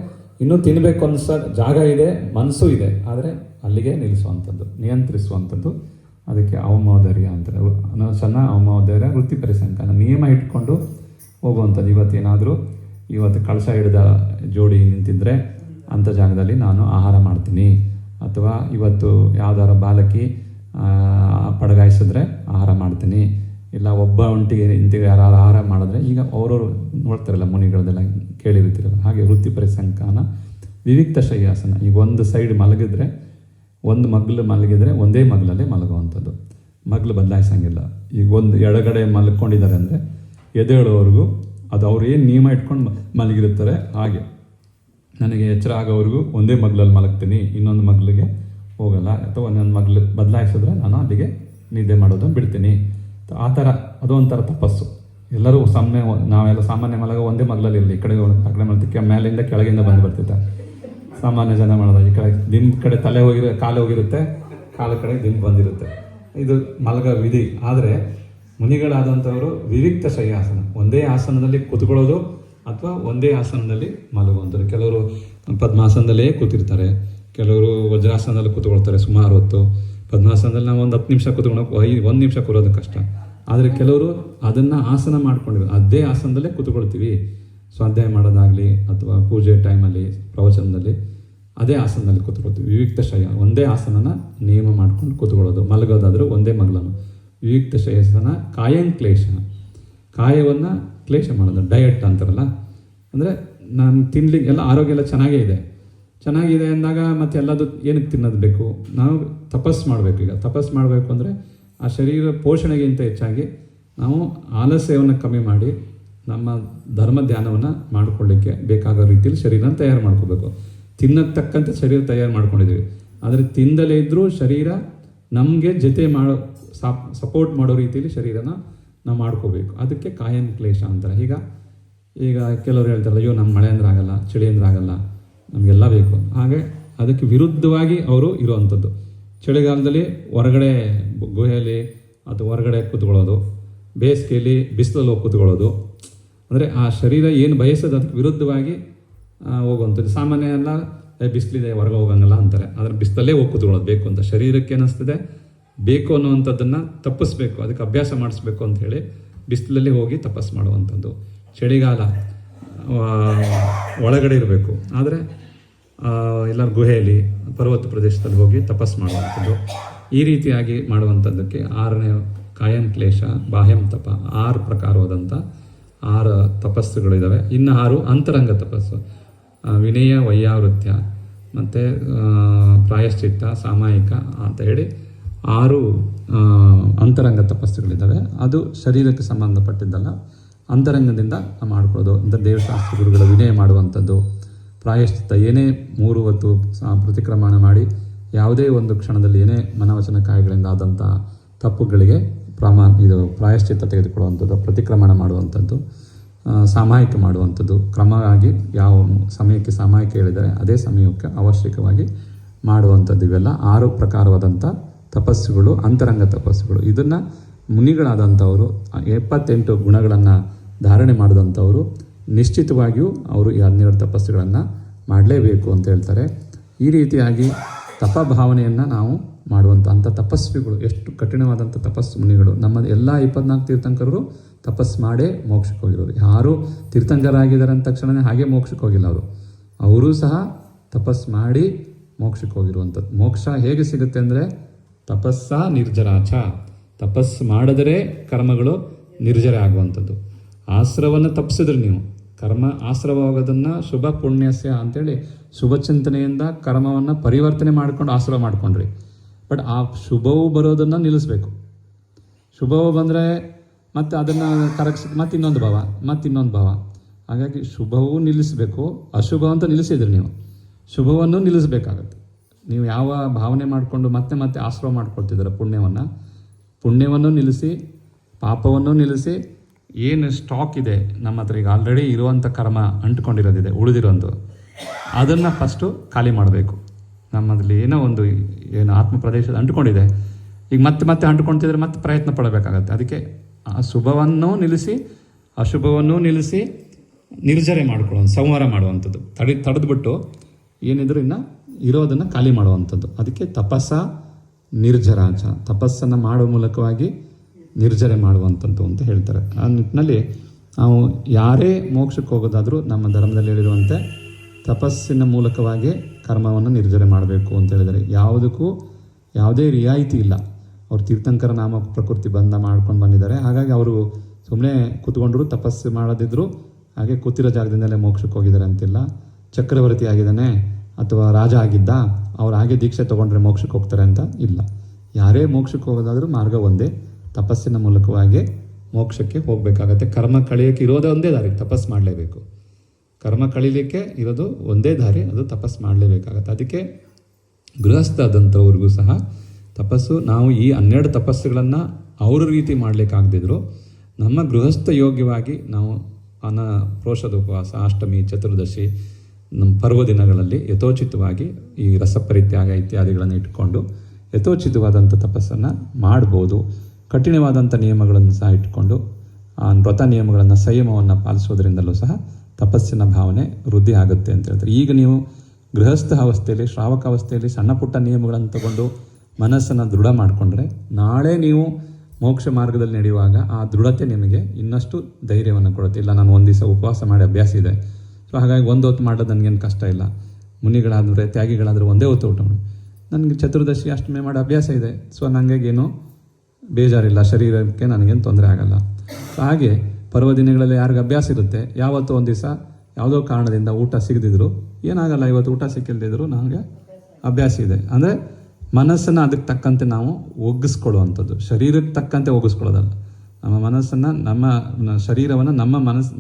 ಇನ್ನೂ ತಿನ್ನಬೇಕು ಅನ್ಸ, ಜಾಗ ಇದೆ, ಮನಸ್ಸು ಇದೆ, ಆದರೆ ಅಲ್ಲಿಗೆ ನಿಲ್ಲಿಸುವಂಥದ್ದು, ನಿಯಂತ್ರಿಸುವಂಥದ್ದು. ಅದಕ್ಕೆ ಅವಮೋದರ್ಯ ಅಂತಾರೆ ಅನಶನ ಅವಮೋದರ್ಯ ವೃತ್ತಿಪರಿ ನಿಯಮ ಇಟ್ಕೊಂಡು ಹೋಗುವಂಥದ್ದು. ಇವತ್ತೇನಾದರೂ ಇವತ್ತು ಕಳಸ ಹಿಡಿದ ಜೋಡಿ ನಿಂತಿದ್ರೆ ಅಂಥ ಜಾಗದಲ್ಲಿ ನಾನು ಆಹಾರ ಮಾಡ್ತೀನಿ. ಅಥವಾ ಇವತ್ತು ಯಾವ್ದಾರ ಬಾಲಕಿ ಪಡಗಾಯಿಸಿದ್ರೆ ಆಹಾರ ಮಾಡ್ತೀನಿ. ಇಲ್ಲ ಒಬ್ಬ ಒಂಟಿಗೆ ಇಂತಿಗೆ ಯಾರು ಆಹಾರ ಮಾಡಿದ್ರೆ ಈಗ ಅವರವರು ನೋಡ್ತಾರಲ್ಲ ಮುನಿಗಳದೆಲ್ಲ ಕೇಳಿರ್ತಿರಲ್ಲ, ಹಾಗೆ ವೃತ್ತಿಪರಿ ಸಂಕಾನ, ವಿವಿಕ್ತ ಶಯ್ಯಾಸನ ಈಗ ಒಂದು ಸೈಡ್ ಮಲಗಿದ್ರೆ, ಒಂದು ಮಗ್ಲು ಮಲಗಿದ್ರೆ ಒಂದೇ ಮಗ್ಲಲ್ಲೇ ಮಲಗುವಂಥದ್ದು. ಮಗ್ಲು ಬದಲಾಯಿಸಂಗಿಲ್ಲ. ಈಗ ಒಂದು ಎಡಗಡೆ ಮಲ್ಕೊಂಡಿದ್ದಾರೆ ಅಂದರೆ ಎದ್ದೇಳೋವರೆಗೂ ಅದು ಅವ್ರು ಏನು ನಿಯಮ ಇಟ್ಕೊಂಡು ಮಲಗಿರುತ್ತಾರೆ, ಹಾಗೆ. ನನಗೆ ಎಚ್ಚರ ಆಗೋವರೆಗೂ ಒಂದೇ ಮಗ್ಲಲ್ಲಿ ಮಲಗ್ತೀನಿ, ಇನ್ನೊಂದು ಮಗ್ಲಿಗೆ ಹೋಗಲ್ಲ, ಅಥವಾ ಒಂದೊಂದು ಮಗ್ಲು ಬದಲಾಯಿಸಿದ್ರೆ ನಾನು ಅಲ್ಲಿಗೆ ನಿದ್ದೆ ಮಾಡೋದನ್ನು ಬಿಡ್ತೀನಿ. ಆ ಥರ ಅದೊಂಥರ ತಪಸ್ಸು. ಎಲ್ಲರೂ ಸಾಮಾನ್ಯ ನಾವೆಲ್ಲ ಸಾಮಾನ್ಯ ಮಲಗ ಒಂದೇ ಮಗ್ಲಲ್ಲಿ ಇರಲಿ. ಈ ಕಡೆ ಆ ಕಡೆ ಮಲ್ತಿಕ್ಕೆ ಮೇಲಿಂದ ಕೆಳಗಿಂದ ಬಂದು ಬರ್ತಿರ್ತಾರೆ ಸಾಮಾನ್ಯ ಜನ ಮಾಡೋದು ಈ ಕಡೆ ದಿಂಬ್ ಕಡೆ ತಲೆ ಹೋಗಿರೋ, ಕಾಲು ಹೋಗಿರುತ್ತೆ, ಕಾಲ ಕಡೆ ದಿಂಬು ಬಂದಿರುತ್ತೆ. ಇದು ಮಲಗ ವಿಧಿ. ಆದರೆ ಮುನಿಗಳಾದಂಥವರು ವಿವಿಕ್ತ ಶಯ್ಯಾಸನ ಒಂದೇ ಆಸನದಲ್ಲಿ ಕೂತ್ಕೊಳ್ಳೋದು ಅಥವಾ ಒಂದೇ ಆಸನದಲ್ಲಿ ಮಲಗುವಂಥದ್ದು ಕೆಲವರು ಪದ್ಮಾಸನದಲ್ಲೇ ಕೂತಿರ್ತಾರೆ. ಕೆಲವರು ವಜ್ರಾಸನದಲ್ಲಿ ಕೂತ್ಕೊಳ್ತಾರೆ ಸುಮಾರು ಹೊತ್ತು. ಪದ್ಮಾಸನದಲ್ಲಿ ನಾವು ಒಂದು ಹತ್ತು ನಿಮಿಷ ಕೂತ್ಕೊಳ್ಳೋಕೆ ಐ ಒಂದು ನಿಮಿಷ ಕೂರೋದು ಕಷ್ಟ. ಆದರೆ ಕೆಲವರು ಅದನ್ನು ಆಸನ ಮಾಡ್ಕೊಂಡಿರೋ. ಅದೇ ಆಸನದಲ್ಲೇ ಕೂತ್ಕೊಳ್ತೀವಿ. ಸ್ವಾಧ್ಯಾಯ ಮಾಡೋದಾಗಲಿ ಅಥವಾ ಪೂಜೆ ಟೈಮಲ್ಲಿ, ಪ್ರವಚನದಲ್ಲಿ ಅದೇ ಆಸನದಲ್ಲಿ ಕೂತ್ಕೊಳ್ತೀವಿ. ವಿವಿಕ್ತ ಶಯ, ಒಂದೇ ಆಸನನ ನಿಯಮ ಮಾಡ್ಕೊಂಡು ಕೂತ್ಕೊಳ್ಳೋದು. ಮಲಗೋದಾದರೂ ಒಂದೇ ಮಗ್ಲನು ವಿವಿಕ್ತ ಶ್ರೇಯಸ್ಸನ ಕಾಯಂ ಕ್ಲೇಶ ಕಾಯವನ್ನು ಕ್ಲೇಶ ಮಾಡೋದು ಡಯಟ್ ಅಂತಾರಲ್ಲ. ಅಂದರೆ ನಾನು ತಿನ್ಲಿಕ್ಕೆ ಎಲ್ಲ ಆರೋಗ್ಯ ಎಲ್ಲ ಚೆನ್ನಾಗೇ ಇದೆ. ಚೆನ್ನಾಗಿದೆ ಅಂದಾಗ ಮತ್ತೆ ಎಲ್ಲದು ಏನಕ್ಕೆ ತಿನ್ನೋದು ಬೇಕು? ನಾವು ತಪಸ್ ಮಾಡಬೇಕು ಈಗ. ತಪಸ್ ಮಾಡಬೇಕು ಅಂದರೆ ಆ ಶರೀರ ಪೋಷಣೆಗಿಂತ ಹೆಚ್ಚಾಗಿ ನಾವು ಆಲಸ್ಯವನ್ನು ಕಮ್ಮಿ ಮಾಡಿ ನಮ್ಮ ಧರ್ಮ ಧ್ಯಾನವನ್ನು ಮಾಡಿಕೊಳ್ಳಿಕ್ಕೆ ಬೇಕಾಗೋ ರೀತಿಯಲ್ಲಿ ಶರೀರನ ತಯಾರು ಮಾಡ್ಕೋಬೇಕು. ತಿನ್ನಕ್ಕೆ ತಕ್ಕಂತೆ ಶರೀರ ತಯಾರು ಮಾಡ್ಕೊಂಡಿದ್ದೀವಿ. ಆದರೆ ತಿಂದಲೇ ಇದ್ದರೂ ಶರೀರ ನಮಗೆ ಜೊತೆ ಮಾಡೋ ಸಪೋರ್ಟ್ ಮಾಡೋ ರೀತಿಯಲ್ಲಿ ಶರೀರನ ನಾವು ಮಾಡ್ಕೋಬೇಕು. ಅದಕ್ಕೆ ಕಾಯಂ ಕ್ಲೇಶ ಅಂತಾರೆ. ಈಗ ಈಗ ಕೆಲವರು ಹೇಳ್ತಾರೆ ಅಯ್ಯೋ ನಮ್ಮ ಮಳೆ ಅಂದ್ರೆ ಆಗಲ್ಲ ಚಳಿ ಅಂದ್ರೆ ಆಗಲ್ಲ ನಮಗೆಲ್ಲ ಬೇಕು. ಹಾಗೆ ಅದಕ್ಕೆ ವಿರುದ್ಧವಾಗಿ ಅವರು ಇರುವಂಥದ್ದು ಚಳಿಗಾಲದಲ್ಲಿ ಹೊರಗಡೆ ಗುಹೆಯಲ್ಲಿ ಅಥವಾ ಹೊರಗಡೆ ಕೂತ್ಕೊಳ್ಳೋದು ಬೇಸಿಗೆಯಲ್ಲಿ ಬಿಸಿಲಲ್ಲಿ ಹೋಗಿ ಕೂತ್ಕೊಳ್ಳೋದು ಅಂದರೆ ಆ ಶರೀರ ಏನು ಬಯಸೋದು ಅದಕ್ಕೆ ವಿರುದ್ಧವಾಗಿ ಹೋಗುವಂಥದ್ದು. ಸಾಮಾನ್ಯ ಎಲ್ಲ "ಏ, ಬಿಸಿಲಿದೆ ಹೊರಗೆ ಹೋಗಂಗಲ್ಲ ಅಂತಾರೆ. ಆದರೆ ಬಿಸಿಲಲ್ಲೇ ಹೋಗಿ ಕೂತ್ಕೊಳ್ಳೋದು ಬೇಕು ಅಂತ ಶರೀರಕ್ಕೆ ಏನಿಸ್ತದೆ ಬೇಕು ಅನ್ನುವಂಥದ್ದನ್ನು ತಪ್ಪಿಸ್ಬೇಕು, ಅದಕ್ಕೆ ಅಭ್ಯಾಸ ಮಾಡಿಸ್ಬೇಕು ಅಂತ ಹೇಳಿ ಬಿಸಿಲಲ್ಲಿ ಹೋಗಿ ತಪಸ್ ಮಾಡುವಂಥದ್ದು. ಚಳಿಗಾಲ ಒಳಗಡೆ ಇರಬೇಕು. ಆದರೆ ಎಲ್ಲ ಗುಹೆಯಲ್ಲಿ, ಪರ್ವತ ಪ್ರದೇಶದಲ್ಲಿ ಹೋಗಿ ತಪಸ್ ಮಾಡುವಂಥದ್ದು. ಈ ರೀತಿಯಾಗಿ ಮಾಡುವಂಥದ್ದಕ್ಕೆ ಆರನೇ ಕಾಯಂ ಕ್ಲೇಶ, ಬಾಹ್ಯಂ ತಪ, ಆರು ಪ್ರಕಾರವಾದಂಥ ಆರು ತಪಸ್ಸುಗಳಿದ್ದಾವೆ ಇನ್ನು ಆರು ಅಂತರಂಗ ತಪಸ್ಸು. ವಿನಯ, ವೈಯಾವೃತ್ಯ, ಮತ್ತು ಪ್ರಾಯಶ್ಚಿತ್ತ, ಸಾಮಾಯಿಕ ಅಂತ ಹೇಳಿ ಆರು ಅಂತರಂಗ ತಪಸ್ಸುಗಳಿದ್ದಾವೆ. ಅದು ಶರೀರಕ್ಕೆ ಸಂಬಂಧಪಟ್ಟಿದ್ದಲ್ಲ, ಅಂತರಂಗದಿಂದ ಮಾಡ್ಕೊಳ್ಳೋದು. ಅಂದರೆ ದೇವಶಾಸ್ತ್ರ ಗುರುಗಳ ವಿನಯ ಮಾಡುವಂಥದ್ದು, ಪ್ರಾಯಶ್ಚಿತ್ತ, ಏನೇ ಮೂರು ಹೊತ್ತು ಪ್ರತಿಕ್ರಮಣ ಮಾಡಿ, ಯಾವುದೇ ಒಂದು ಕ್ಷಣದಲ್ಲಿ ಏನೇ ಮನವಚನ ಕಾಯಿಗಳಿಂದ ಆದಂಥ ತಪ್ಪುಗಳಿಗೆ ಪ್ರಮಾ, ಇದು ಪ್ರಾಯಶ್ಚಿತ್ತ ತೆಗೆದುಕೊಳ್ಳುವಂಥದ್ದು, ಪ್ರತಿಕ್ರಮಣ ಮಾಡುವಂಥದ್ದು ಸಾಮಾಯಿಕ ಮಾಡುವಂಥದ್ದು, ಕ್ರಮವಾಗಿ ಯಾವ ಸಮಯಕ್ಕೆ ಸಾಮಾಯಿಕ ಹೇಳಿದರೆ, ಅದೇ ಸಮಯಕ್ಕೆ ಅವಶ್ಯಕವಾಗಿ ಮಾಡುವಂಥದ್ದು ಇವೆಲ್ಲ. ಆರು ಪ್ರಕಾರವಾದಂಥ ತಪಸ್ಸುಗಳು, ಅಂತರಂಗ ತಪಸ್ಸುಗಳು. ಇದನ್ನು ಮುನಿಗಳಾದಂಥವರು ಎಪ್ಪತ್ತೆಂಟು ಗುಣಗಳನ್ನು ಧಾರಣೆ ಮಾಡಿದಂಥವರು ನಿಶ್ಚಿತವಾಗಿಯೂ ಅವರು ಈ ಹನ್ನೆರಡು ತಪಸ್ಸುಗಳನ್ನು ಮಾಡಲೇಬೇಕು ಅಂತ ಹೇಳ್ತಾರೆ. ಈ ರೀತಿಯಾಗಿ ತಪಭಾವನೆಯನ್ನು ನಾವು ಮಾಡುವಂಥ ಅಂಥ ತಪಸ್ವಿಗಳು, ಎಷ್ಟು ಕಠಿಣವಾದಂಥ ತಪಸ್ಸು ಮುನಿಗಳು. ನಮ್ಮ ಎಲ್ಲ ಇಪ್ಪತ್ನಾಲ್ಕು ತೀರ್ಥಂಕರರು ತಪಸ್ಸು ಮಾಡೇ ಮೋಕ್ಷಕ್ಕೆ ಹೋಗಿರೋರು. ಯಾರು ತೀರ್ಥಂಕರಾಗಿದ್ದಾರೆ ಅಂದ ತಕ್ಷಣವೇ ಹಾಗೆ ಮೋಕ್ಷಕ್ಕೆ ಹೋಗಿಲ್ಲ ಅವರು. ಅವರೂ ಸಹ ತಪಸ್ಸು ಮಾಡಿ ಮೋಕ್ಷಕ್ಕೆ ಹೋಗಿರುವಂಥದ್ದು ಮೋಕ್ಷ ಹೇಗೆ ಸಿಗುತ್ತೆ ಅಂದರೆ ತಪಸ್ಸ ನಿರ್ಜರಾಚ. ತಪಸ್ ಮಾಡಿದರೆ ಕರ್ಮಗಳು ನಿರ್ಜರ ಆಗುವಂಥದ್ದು. ಆಶ್ರವನ್ನು ತಪ್ಪಿಸಿದ್ರೆ ನೀವು. ಕರ್ಮ ಆಶ್ರವವಾಗೋದನ್ನು ಶುಭ ಪುಣ್ಯಸ್ಯ ಅಂತೇಳಿ ಶುಭ ಚಿಂತನೆಯಿಂದ ಕರ್ಮವನ್ನು ಪರಿವರ್ತನೆ ಮಾಡ್ಕೊಂಡು ಆಶ್ರವ ಮಾಡ್ಕೊಂಡ್ರಿ. ಬಟ್ ಆ ಶುಭವು ಬರೋದನ್ನು ನಿಲ್ಲಿಸ್ಬೇಕು. ಶುಭವು ಬಂದರೆ ಮತ್ತೆ ಅದನ್ನು ಕರಗಿಸ್ ಮತ್ತೆ ಇನ್ನೊಂದು ಭಾವ, ಮತ್ತೆ ಇನ್ನೊಂದು ಭಾವ. ಹಾಗಾಗಿ ಶುಭವೂ ನಿಲ್ಲಿಸಬೇಕು. ಅಶುಭ ಅಂತ ನಿಲ್ಲಿಸಿದ್ರಿ ನೀವು. ಶುಭವನ್ನು ನಿಲ್ಲಿಸಬೇಕಾಗತ್ತೆ. ನೀವು ಯಾವ ಭಾವನೆ ಮಾಡಿಕೊಂಡು ಮತ್ತೆ ಮತ್ತೆ ಆಶ್ರಯ ಮಾಡ್ಕೊಳ್ತಿದ್ದೀರ ಪುಣ್ಯವನ್ನು ಪುಣ್ಯವನ್ನು ನಿಲ್ಲಿಸಿ, ಪಾಪವನ್ನು ನಿಲ್ಲಿಸಿ, ಏನು ಸ್ಟಾಕ್ ಇದೆ, ನಮ್ಮ ಹತ್ರ ಈಗ ಆಲ್ರೆಡಿ ಇರುವಂಥ ಕರ್ಮ ಅಂಟ್ಕೊಂಡಿರೋದಿದೆ ಉಳಿದಿರೋದು ಅದನ್ನು ಫಸ್ಟು ಖಾಲಿ ಮಾಡಬೇಕು. ನಮ್ಮಲ್ಲಿ ಏನೋ ಒಂದು ಏನು ಆತ್ಮ ಪ್ರದೇಶದ ಅಂಟ್ಕೊಂಡಿದೆ. ಈಗ ಮತ್ತೆ ಮತ್ತೆ ಅಂಟ್ಕೊಳ್ತಿದ್ರೆ ಮತ್ತೆ ಪ್ರಯತ್ನ ಪಡಬೇಕಾಗತ್ತೆ. ಅದಕ್ಕೆ ಆ ಶುಭವನ್ನು ನಿಲ್ಲಿಸಿ, ಅಶುಭವನ್ನು ನಿಲ್ಲಿಸಿ, ನಿರ್ಜರೆ ಮಾಡ್ಕೊಳ್ಳೋದು ಸಂವಾರ ಮಾಡುವಂಥದ್ದು. ತಡಿ, ತಡೆದ್ಬಿಟ್ಟು ಏನಿದ್ರು ಇನ್ನು ಇರೋದನ್ನು ಖಾಲಿ ಮಾಡುವಂಥದ್ದು. ಅದಕ್ಕೆ ತಪಸ್ಸ ನಿರ್ಜರಾಚ ತಪಸ್ಸನ್ನು ಮಾಡುವ ಮೂಲಕವಾಗಿ ನಿರ್ಜರೆ ಮಾಡುವಂಥದ್ದು ಅಂತ ಹೇಳ್ತಾರೆ. ಆ ನಿಟ್ಟಿನಲ್ಲಿ ನಾವು ಯಾರೇ ಮೋಕ್ಷಕ್ಕೆ ಹೋಗೋದಾದರೂ ನಮ್ಮ ಧರ್ಮದಲ್ಲಿ ಹೇಳಿರುವಂತೆ ತಪಸ್ಸಿನ ಮೂಲಕವಾಗಿ ಕರ್ಮವನ್ನು ನಿರ್ಜರೆ ಮಾಡಬೇಕು ಅಂತ ಹೇಳಿದರೆ ಯಾವುದಕ್ಕೂ ಯಾವುದೇ ರಿಯಾಯಿತಿ ಇಲ್ಲ. ಅವ್ರು ತೀರ್ಥಂಕರ ನಾಮ ಪ್ರಕೃತಿ ಬಂಧ ಮಾಡ್ಕೊಂಡು ಬಂದಿದ್ದಾರೆ. ಹಾಗಾಗಿ ಅವರು ಸುಮ್ಮನೆ ಕೂತ್ಕೊಂಡ್ರು, ತಪಸ್ಸು ಮಾಡದಿದ್ರು, ಹಾಗೆ ಕೂತಿರೋ ಜಾಗದಿಂದಲೇ ಮೋಕ್ಷಕ್ಕೆ ಹೋಗಿದ್ದಾರೆ ಅಂತಿಲ್ಲ. ಚಕ್ರವರ್ತಿ ಆಗಿದ್ದಾನೆ. ಅಥವಾ ರಾಜ ಆಗಿದ್ದ, ಅವ್ರು ಹಾಗೆ ದೀಕ್ಷೆ ತೊಗೊಂಡ್ರೆ ಮೋಕ್ಷಕ್ಕೆ ಹೋಗ್ತಾರೆ ಅಂತ ಇಲ್ಲ. ಯಾರೇ ಮೋಕ್ಷಕ್ಕೆ ಹೋಗೋದಾದರೂ ಮಾರ್ಗ ಒಂದೇ. ತಪಸ್ಸಿನ ಮೂಲಕವಾಗಿ ಮೋಕ್ಷಕ್ಕೆ ಹೋಗಬೇಕಾಗತ್ತೆ. ಕರ್ಮ ಕಳೆಯೋಕ್ಕೆ ಇರೋದೇ ಒಂದೇ ದಾರಿ, ತಪಸ್ ಮಾಡಲೇಬೇಕು. ಕರ್ಮ ಕಳಿಲಿಕ್ಕೆ ಇರೋದು ಒಂದೇ ದಾರಿ, ಅದು ತಪಸ್ ಮಾಡಲೇಬೇಕಾಗತ್ತೆ. ಅದಕ್ಕೆ ಗೃಹಸ್ಥಾದಂಥವ್ರಿಗೂ ಸಹ ತಪಸ್ಸು, ನಾವು ಈ ಹನ್ನೆರಡು ತಪಸ್ಸುಗಳನ್ನು ಅವ್ರ ರೀತಿ ಮಾಡಲಿಕ್ಕಾಗದಿದ್ರು, ನಮ್ಮ ಗೃಹಸ್ಥ ಯೋಗ್ಯವಾಗಿ ನಾವು ಅನ ಪ್ರೋಷದ ಉಪವಾಸ, ಅಷ್ಟಮಿ, ಚತುರ್ದಶಿ ನಮ್ಮ ಪರ್ವ ದಿನಗಳಲ್ಲಿ ಯಥೋಚಿತವಾಗಿ ಈ ರಸಪರಿತ್ಯಾಗ ಇತ್ಯಾದಿಗಳನ್ನು ಇಟ್ಟುಕೊಂಡು ಯಥೋಚಿತವಾದಂಥ ತಪಸ್ಸನ್ನು ಮಾಡ್ಬೋದು. ಕಠಿಣವಾದಂಥ ನಿಯಮಗಳನ್ನು ಸಹ ಇಟ್ಟುಕೊಂಡು ಆ ವ್ರತ ನಿಯಮಗಳನ್ನು, ಸಂಯಮವನ್ನು ಪಾಲಿಸೋದ್ರಿಂದಲೂ ಸಹ ತಪಸ್ಸಿನ ಭಾವನೆ ವೃದ್ಧಿ ಆಗುತ್ತೆ ಅಂತ ಹೇಳ್ತಾರೆ. ಈಗ ನೀವು ಗೃಹಸ್ಥ ಅವಸ್ಥೆಯಲ್ಲಿ, ಶ್ರಾವಕ ಅವಸ್ಥೆಯಲ್ಲಿ ಸಣ್ಣ ಪುಟ್ಟ ನಿಯಮಗಳನ್ನು ತಗೊಂಡು ಮನಸ್ಸನ್ನು ದೃಢ ಮಾಡಿಕೊಂಡ್ರೆ ನಾಳೆ ನೀವು ಮೋಕ್ಷ ಮಾರ್ಗದಲ್ಲಿ ನಡೆಯುವಾಗ ಆ ದೃಢತೆ ನಿಮಗೆ ಇನ್ನಷ್ಟು ಧೈರ್ಯವನ್ನು ಕೊಡುತ್ತೆ. ಇಲ್ಲ, ನಾನು ಒಂದು ದಿವಸ ಉಪವಾಸ ಮಾಡಿ ಅಭ್ಯಾಸ ಇದೆ. ಸೊ ಹಾಗಾಗಿ ಒಂದು ಹೊತ್ತು ಮಾಡೋದು ನನಗೇನು ಕಷ್ಟ ಇಲ್ಲ. ಮುನಿಗಳಾದರೆ, ತ್ಯಾಗಿಗಳಾದರೆ ಒಂದೇ ಹೊತ್ತು ಊಟ ಮಾಡಿ ನನಗೆ ಚತುರ್ದಶಿ ಅಷ್ಟಮಿ ಮಾಡೋ ಅಭ್ಯಾಸ ಇದೆ. ಸೊ ನನಗೇನು ಬೇಜಾರಿಲ್ಲ. ಶರೀರಕ್ಕೆ ನನಗೇನು ತೊಂದರೆ ಆಗಲ್ಲ. ಸೊ ಹಾಗೆ ಪರ್ವದಿನಗಳಲ್ಲಿ ಯಾರಿಗೆ ಅಭ್ಯಾಸ ಇರುತ್ತೆ. ಯಾವತ್ತೋ ಒಂದು ದಿವಸ ಯಾವುದೋ ಕಾರಣದಿಂದ ಊಟ ಸಿಗದಿದ್ರು, ಏನಾಗಲ್ಲ ಇವತ್ತು ಊಟ ಸಿಕ್ಕಿಲ್ದಿದ್ರು, ನನಗೆ ಅಭ್ಯಾಸ ಇದೆ. ಅಂದರೆ ಮನಸ್ಸನ್ನು ಅದಕ್ಕೆ ತಕ್ಕಂತೆ ನಾವು ಒಗ್ಗಿಸ್ಕೊಳ್ಳುವಂಥದ್ದು. ಶರೀರಕ್ಕೆ ತಕ್ಕಂತೆ ಒಗ್ಗಿಸ್ಕೊಳ್ಳೋದಲ್ಲ. ನಮ್ಮ ಮನಸ್ಸನ್ನು, ನಮ್ಮ ಶರೀರವನ್ನು ನಮ್ಮ ಮನಸ್ಸು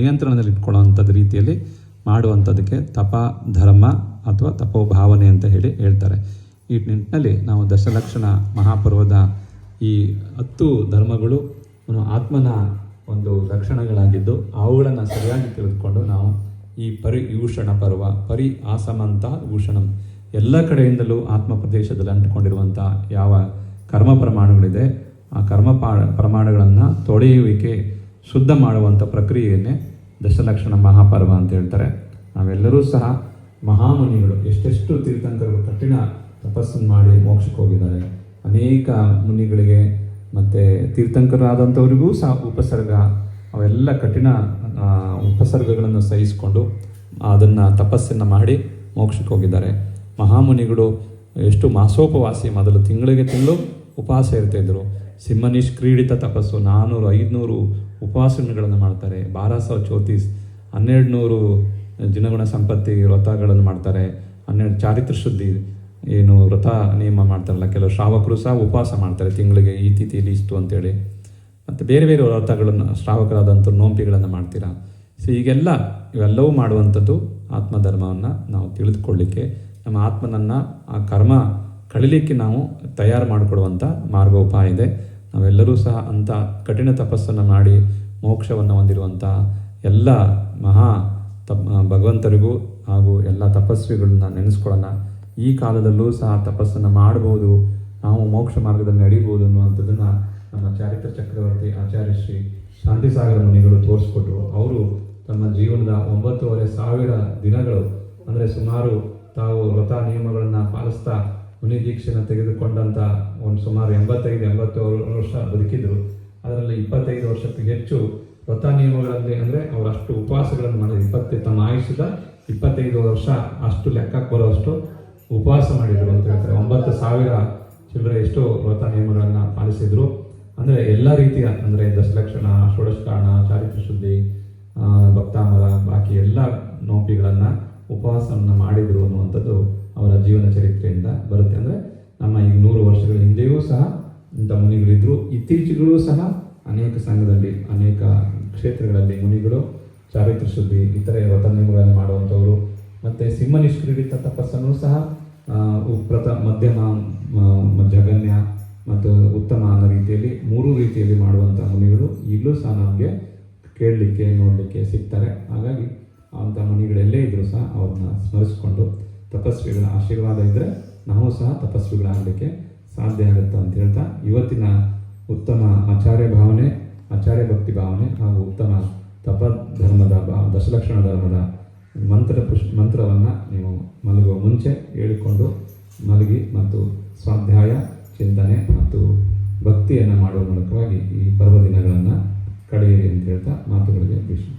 ನಿಯಂತ್ರಣದಲ್ಲಿ ಇಟ್ಕೊಳ್ಳೋವಂಥದ್ದು ರೀತಿಯಲ್ಲಿ ಮಾಡುವಂಥದ್ದಕ್ಕೆ ತಪ, ಧರ್ಮ ಅಥವಾ ತಪೋ ಭಾವನೆ ಅಂತ ಹೇಳಿ ಹೇಳ್ತಾರೆ. ಈ ನಿಟ್ಟಿನಲ್ಲಿ ನಾವು ದಶಲಕ್ಷಣ ಮಹಾಪರ್ವದ ಈ ಹತ್ತು ಧರ್ಮಗಳು ಆತ್ಮನ ಒಂದು ಲಕ್ಷಣಗಳಾಗಿದ್ದು ಅವುಗಳನ್ನು ಸರಿಯಾಗಿ ತಿಳಿದುಕೊಂಡು ನಾವು ಈ ಪರಿ ಭೂಷಣ ಪರ್ವ, ಪರಿ ಆಸಮಂತ ಭೂಷಣಂ ಎಲ್ಲ ಕಡೆಯಿಂದಲೂ ಆತ್ಮ ಪ್ರದೇಶದಲ್ಲಿ ಅಂಟಿಕೊಂಡಿರುವಂಥ ಯಾವ ಕರ್ಮ ಪ್ರಮಾಣಗಳಿದೆ ಆ ಕರ್ಮ ಪ್ರಮಾಣಗಳನ್ನು ತೊಳೆಯುವಿಕೆ ಶುದ್ಧ ಮಾಡುವಂಥ ಪ್ರಕ್ರಿಯೆಯನ್ನೇ ದಶಲಕ್ಷಣ ಮಹಾಪರ್ವ ಅಂತ ಹೇಳ್ತಾರೆ. ನಾವೆಲ್ಲರೂ ಸಹ ಮಹಾಮುನಿಗಳು ಎಷ್ಟೆಷ್ಟು ತೀರ್ಥಂಕರು ಕಠಿಣ ತಪಸ್ಸನ್ನು ಮಾಡಿ ಮೋಕ್ಷಕ್ಕೆ ಹೋಗಿದ್ದಾರೆ. ಅನೇಕ ಮುನಿಗಳಿಗೆ ಮತ್ತು ತೀರ್ಥಂಕರಾದಂಥವ್ರಿಗೂ ಸಹ ಉಪಸರ್ಗ, ಅವೆಲ್ಲ ಕಠಿಣ ಉಪಸರ್ಗಗಳನ್ನು ಸಹಿಸಿಕೊಂಡು ಅದನ್ನು ತಪಸ್ಸನ್ನು ಮಾಡಿ ಮೋಕ್ಷಕ್ಕೆ ಹೋಗಿದ್ದಾರೆ. ಮಹಾಮುನಿಗಳು ಎಷ್ಟು ಮಾಸೋಪವಾಸಿ ಮೊದಲು ತಿಂಗಳಿಗೆ ತಿಂಗಳು ಉಪವಾಸ ಇರ್ತಾಯಿದ್ರು ಸಿಂಹನಿಷ್ ಕ್ರೀಡಿತ ತಪಸ್ಸು. ನಾನ್ನೂರು ಐದುನೂರು ಉಪವಾಸಗಳನ್ನು ಮಾಡ್ತಾರೆ. ಬಾರಾಸ ಚೌತೀಸ್ ಹನ್ನೆರಡು ನೂರು ಜಿನಗುಣ ಸಂಪತ್ತಿ ವ್ರತಗಳನ್ನು ಮಾಡ್ತಾರೆ. ಹನ್ನೆರಡು ಚಾರಿತ್ರ ಶುದ್ಧಿ ಏನು ವ್ರತ ನಿಯಮ ಮಾಡ್ತಾರಲ್ಲ, ಕೆಲವು ಶ್ರಾವಕರು ಸಹ ಉಪವಾಸ ಮಾಡ್ತಾರೆ. ತಿಂಗಳಿಗೆ ಈ ತಿಥಿಯಲ್ಲಿ ಇಷ್ಟು ಅಂತೇಳಿ. ಮತ್ತು ಬೇರೆ ಬೇರೆ ವ್ರತಗಳನ್ನು, ಶ್ರಾವಕರಾದಂಥ ನೋಂಪಿಗಳನ್ನು ಮಾಡ್ತೀರಾ? ಸೊ ಈಗೆಲ್ಲ ಇವೆಲ್ಲವೂ ಮಾಡುವಂಥದ್ದು ಆತ್ಮಧರ್ಮವನ್ನು ನಾವು ತಿಳಿದುಕೊಳ್ಳಿಕ್ಕೆ, ನಮ್ಮ ಆತ್ಮನನ್ನು ಆ ಕರ್ಮ ಕಳಿಲಿಕ್ಕೆ ನಾವು ತಯಾರು ಮಾಡಿಕೊಡುವಂಥ ಮಾರ್ಗೋಪಾಯ ಇದೆ. ನಾವೆಲ್ಲರೂ ಸಹ ಅಂಥ ಕಠಿಣ ತಪಸ್ಸನ್ನು ಮಾಡಿ ಮೋಕ್ಷವನ್ನು ಹೊಂದಿರುವಂಥ ಎಲ್ಲ ಮಹಾ ತಪ್ ಭಗವಂತರಿಗೂ ಹಾಗೂ ಎಲ್ಲ ತಪಸ್ವಿಗಳನ್ನ ನೆನೆಸ್ಕೊಳ್ಳೋಣ. ಈ ಕಾಲದಲ್ಲೂ ಸಹ ತಪಸ್ಸನ್ನು ಮಾಡಬಹುದು ನಾವು ಮೋಕ್ಷ ಮಾರ್ಗದಲ್ಲಿ ನಡೀಬಹುದು ಅನ್ನುವಂಥದ್ದನ್ನು ನಮ್ಮ ಚಾರಿತ್ರ ಚಕ್ರವರ್ತಿ ಆಚಾರ್ಯ ಶ್ರೀ ಶಾಂತಿಸಾಗರ ಮುನಿಗಳು ತೋರಿಸ್ಕೊಟ್ರು. ಅವರು ತಮ್ಮ ಜೀವನದ ಒಂಬತ್ತುವರೆ ಸಾವಿರ ದಿನಗಳು, ಅಂದರೆ ಸುಮಾರು ತಾವು ವ್ರತ ನಿಯಮಗಳನ್ನು ಪಾಲಿಸ್ತಾ ಮುನಿ ದೀಕ್ಷೆಯನ್ನು ತೆಗೆದುಕೊಂಡಂಥ ಒಂದು ಸುಮಾರು ಎಂಬತ್ತೈದು ಎಂಬತ್ತು ವರ್ಷ ಬದುಕಿದ್ರು. ಅದರಲ್ಲಿ ಇಪ್ಪತ್ತೈದು ವರ್ಷಕ್ಕೆ ಹೆಚ್ಚು ವ್ರತ ನಿಯಮಗಳಲ್ಲಿ ಅಂದರೆ ಅವರು ಅಷ್ಟು ಉಪವಾಸಗಳನ್ನು ಮಾಡಿದ್ರು. ಇಪ್ಪತ್ತು ತಮ್ಮ ಆಯುಷ್ಯದ ಇಪ್ಪತ್ತೈದು ವರ್ಷ ಅಷ್ಟು ಲೆಕ್ಕಕ್ಕೆ ಬರುವಷ್ಟು ಉಪವಾಸ ಮಾಡಿದರು ಅಂತ ಹೇಳ್ತಾರೆ. ಒಂಬತ್ತು ಸಾವಿರ ಚಿಲ್ಲರೆ ಎಷ್ಟು ವ್ರತ ನಿಯಮಗಳನ್ನು ಪಾಲಿಸಿದ್ರು. ಅಂದರೆ ಎಲ್ಲ ರೀತಿಯ ಅಂದರೆ ದಶಲಕ್ಷಣ ಷೋಡಶಕಾರಣ ಚಾರಿತ್ರ ಶುದ್ಧಿ ಭಕ್ತಾಮರ, ಬಾಕಿ ಎಲ್ಲ ನೋಪಿಗಳನ್ನು ಉಪವಾಸವನ್ನು ಮಾಡಿದರು ಅನ್ನುವಂಥದ್ದು ಅವರ ಜೀವನ ಚರಿತ್ರೆಯಿಂದ ಬರುತ್ತೆ. ಅಂದರೆ ನಮ್ಮ ಈ ನೂರು ವರ್ಷಗಳ ಹಿಂದೆಯೂ ಸಹ ಇಂಥ ಮುನಿಗಳಿದ್ದರು ಇತ್ತೀಚೆಗೂ ಸಹ ಅನೇಕ ಸಂಘದಲ್ಲಿ, ಅನೇಕ ಕ್ಷೇತ್ರಗಳಲ್ಲಿ ಮುನಿಗಳು ಚಾರಿತ್ರ ಶುದ್ಧಿ ಇತರೆ ವತನಗಳನ್ನು ಮಾಡುವಂಥವರು, ಮತ್ತು ಸಿಂಹ ನಿಷ್ಕ್ರೀಡಿತ ತಪಸ್ಸನ್ನು ಸಹ ಪ್ರಥ, ಮಧ್ಯಮ ಜಗನ್ಯ ಮತ್ತು ಉತ್ತಮ ಅನ್ನೋ ರೀತಿಯಲ್ಲಿ, ಮೂರು ರೀತಿಯಲ್ಲಿ ಮಾಡುವಂಥ ಮುನಿಗಳು ಈಗಲೂ ಸಹ ನಮಗೆ ಕೇಳಲಿಕ್ಕೆ, ನೋಡಲಿಕ್ಕೆ ಸಿಗ್ತಾರೆ. ಹಾಗಾಗಿ ಅಂಥ ಮುನಿಗಳೆಲ್ಲೇ ಇದ್ದರೂ ಸಹ ಅವ್ರನ್ನ ಸ್ಮರಿಸಿಕೊಂಡು ತಪಸ್ವಿಗಳ ಆಶೀರ್ವಾದ ಇದ್ದರೆ ನಾವು ಸಹ ತಪಸ್ವಿಗಳಾಗಲಿಕ್ಕೆ ಸಾಧ್ಯ ಆಗುತ್ತೆ ಅಂತ ಹೇಳ್ತಾ, ಇವತ್ತಿನ ಉತ್ತಮ ಆಚಾರ್ಯ ಭಾವನೆ, ಆಚಾರ್ಯ ಭಕ್ತಿ ಭಾವನೆ ಹಾಗೂ ಉತ್ತಮ ತಪ ಧರ್ಮದ ದಶಲಕ್ಷಣ ಧರ್ಮದ ಮಂತ್ರ ಪುಷ್ ಮಂತ್ರವನ್ನು ನೀವು ಮಲಗುವ ಮುಂಚೆ ಹೇಳಿಕೊಂಡು ಮಲಗಿ ಮತ್ತು ಸ್ವಾಧ್ಯಾಯ, ಚಿಂತನೆ ಮತ್ತು ಭಕ್ತಿಯನ್ನು ಮಾಡುವ ಮೂಲಕವಾಗಿ ಈ ಪರ್ವ ದಿನಗಳನ್ನು ಕಳೆಯಿರಿ ಅಂತ ಹೇಳ್ತಾ ಮಾತುಗಳಿಗೆ ಭೀಷ್ಮ